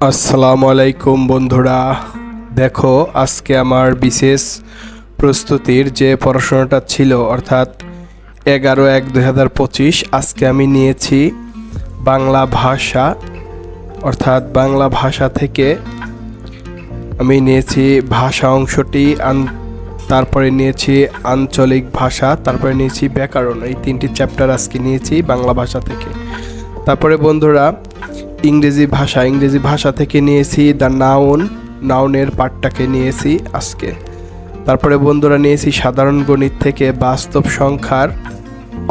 আসসালামু আলাইকুম বন্ধুরা। দেখো, আজকে আমার বিশেষ প্রস্তুতির যে পড়াশোনাটা ছিল, অর্থাৎ এগারো এক দুই হাজার পঁচিশ, আজকে আমি নিয়েছি বাংলা ভাষা। অর্থাৎ বাংলা ভাষা থেকে আমি নিয়েছি ভাষা অংশটি, আন- তারপরে নিয়েছি আঞ্চলিক ভাষা, তারপরে নিয়েছি ব্যাকরণ। এই তিনটি চ্যাপ্টার আজকে নিয়েছি বাংলা ভাষা থেকে। তারপরে বন্ধুরা ইংরেজি ভাষা ইংরেজি ভাষা থেকে নিয়েছি দ্য নাউন, নাউনের পার্টটাকে নিয়েছি আজকে। তারপরে বন্ধুরা নিয়েছি সাধারণ গণিত থেকে বাস্তব সংখ্যার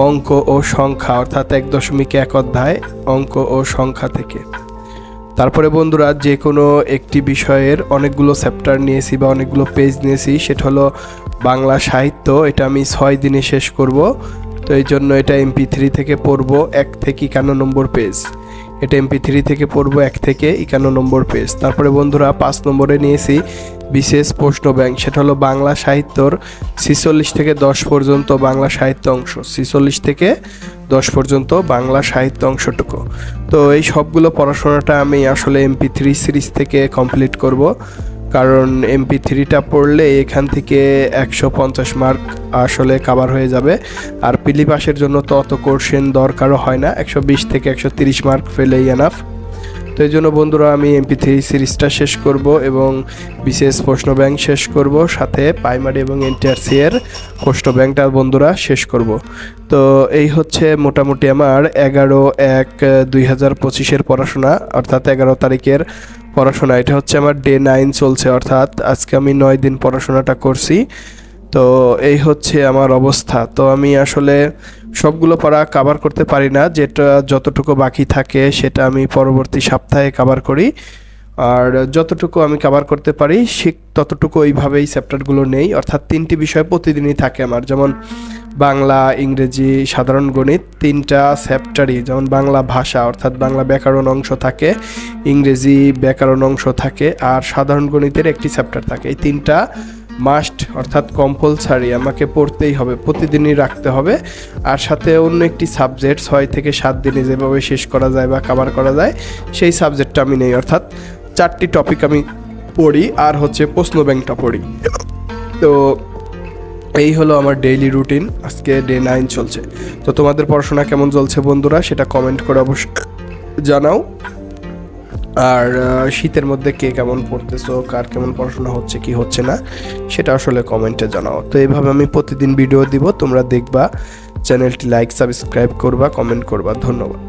অঙ্ক ও সংখ্যা, অর্থাৎ এক দশমিক এক অধ্যায় অঙ্ক ও সংখ্যা থেকে। তারপরে বন্ধুরা যে কোনো একটি বিষয়ের অনেকগুলো চ্যাপ্টার নিয়েছি বা অনেকগুলো পেজ নিয়েছি, সেটা হলো বাংলা সাহিত্য, এটা আমি ছয় দিনে শেষ করব। তো এই জন্য এটা এমপি থ্রি থেকে পড়ব, এক থেকে একান্ন নম্বর পেজ। এটা এমপি থ্রি থেকে পড়ব এক থেকে একান্ন নম্বর পেজ তারপরে বন্ধুরা পাঁচ নম্বরে নিয়েছি বিশেষ প্রশ্ন ব্যাংক সেটা হলো বাংলা সাহিত্যর ছিচল্লিশ থেকে দশ পর্যন্ত বাংলা সাহিত্য অংশ। ছিচল্লিশ থেকে দশ পর্যন্ত বাংলা সাহিত্য অংশটুকু। তো এই সবগুলো পড়াশোনাটা আমি আসলে এমপি থ্রি সিরিজ থেকে কমপ্লিট করব। কারণ এমপি থ্রিটা পড়লে এখান থেকে একশো পঞ্চাশ মার্ক আসলে কাভার হয়ে যাবে। আর পিলি পাসের জন্য তো অত কোর্সেন দরকারও হয় না। একশো বিশ থেকে একশো তিরিশ মার্ক ফেলেই এনাফ তো এই জন্য বন্ধুরা, আমি এমপি থ্রি সিরিজটা শেষ করব এবং বিশেষ প্রশ্ন ব্যাংক শেষ করব। সাথে প্রাইমারি এবং এনটিআরসি এর প্রশ্ন ব্যাংকটা বন্ধুরা শেষ করব। তো এই হচ্ছে মোটামুটি আমার এগারো এক দুই হাজার পঁচিশের পড়াশোনা, অর্থাৎ এগারো তারিখের পড়াশোনা, এটা হচ্ছে আমার ডে নাইন চলছে, অর্থাৎ আজকে আমি নয় দিন পড়াশোনাটা করছি। তো এই হচ্ছে আমার অবস্থা। তো আমি আসলে সবগুলো পড়া কাভার করতে পারি না, যেটা যতটুকু বাকি থাকে সেটা আমি পরবর্তী সপ্তাহে কাভার করি। আর যতটুকু আমি কাভার করতে পারি সে ততটুকু ওইভাবেই চ্যাপ্টারগুলো নেই, অর্থাৎ তিনটি বিষয় প্রতিদিনই থাকে আমার। যেমন বাংলা, ইংরেজি, সাধারণ গণিত তিনটা চ্যাপ্টারই, যেমন বাংলা ভাষা, অর্থাৎ বাংলা ব্যাকরণ অংশ থাকে, ইংরেজি ব্যাকরণ অংশ থাকে, আর সাধারণ গণিতের একটি চ্যাপ্টার থাকে। এই তিনটা মাস্ট অর্থাৎ কম্পালসারি আমাকে পড়তেই হবে, প্রতিদিনই রাখতে হবে। আর সাথে অন্য একটি সাবজেক্ট ছয় থেকে সাত দিনে যেভাবে শেষ করা যায় বা কাভার করা যায়, সেই সাবজেক্টটা আমি নেই। অর্থাৎ চারটি টপিক আমি পড়ি, আর হচ্ছে প্রশ্ন ব্যাংকটা পড়ি। তো এই হলো আমার ডেইলি রুটিন আজকে ডে নাইন চলছে। তো তোমাদের পড়াশোনা কেমন চলছে বন্ধুরা সেটা কমেন্ট করে অবশ্যই জানাও। আর শীতের মধ্যে কে কেমন পড়তেছো, কার কেমন পড়াশোনা হচ্ছে, কি হচ্ছে না, সেটা আসলে কমেন্টে জানাও। তো এইভাবে আমি প্রতিদিন ভিডিও দিব, তোমরা দেখবা চ্যানেলটি লাইক সাবস্ক্রাইব করবা কমেন্ট করবা। ধন্যবাদ।